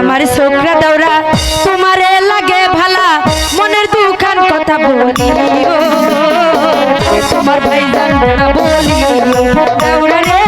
আমার ছোকরা দৌড়া তোমারে লাগে ভালা, মনের দুখান কথা বলি। তোমার ভাই বলি দৌড়া রে।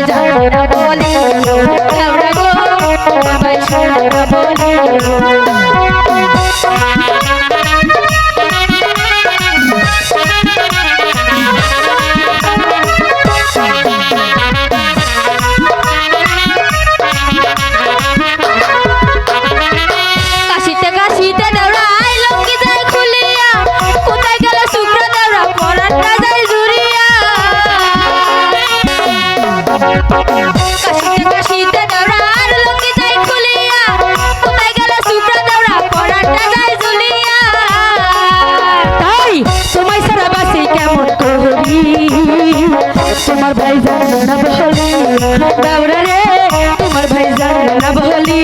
সবাই জানো বলি আমরা গো সবাই শোনো বলি। দাওরা রে তোমার ভাই জানা বলি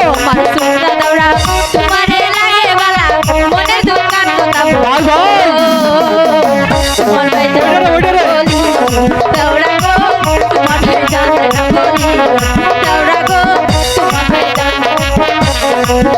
ও মাসুম দাওরা তোমারে লাগে বালা মনে দোকান কথা তোমার ভাই জানা বলি দাওরা গো তোমার ভাই জানা বলি দাওরা গো তোমার ভাই জানা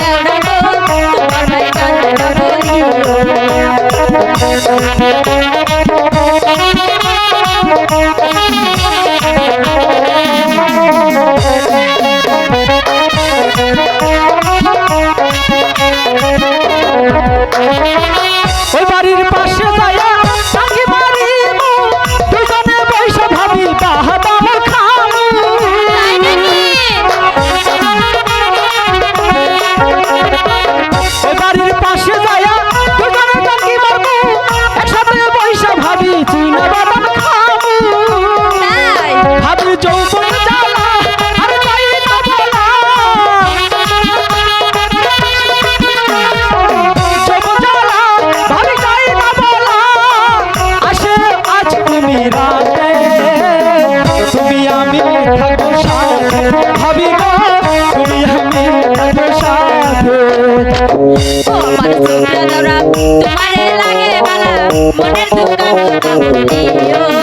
ಮಾತಾಡ Oh.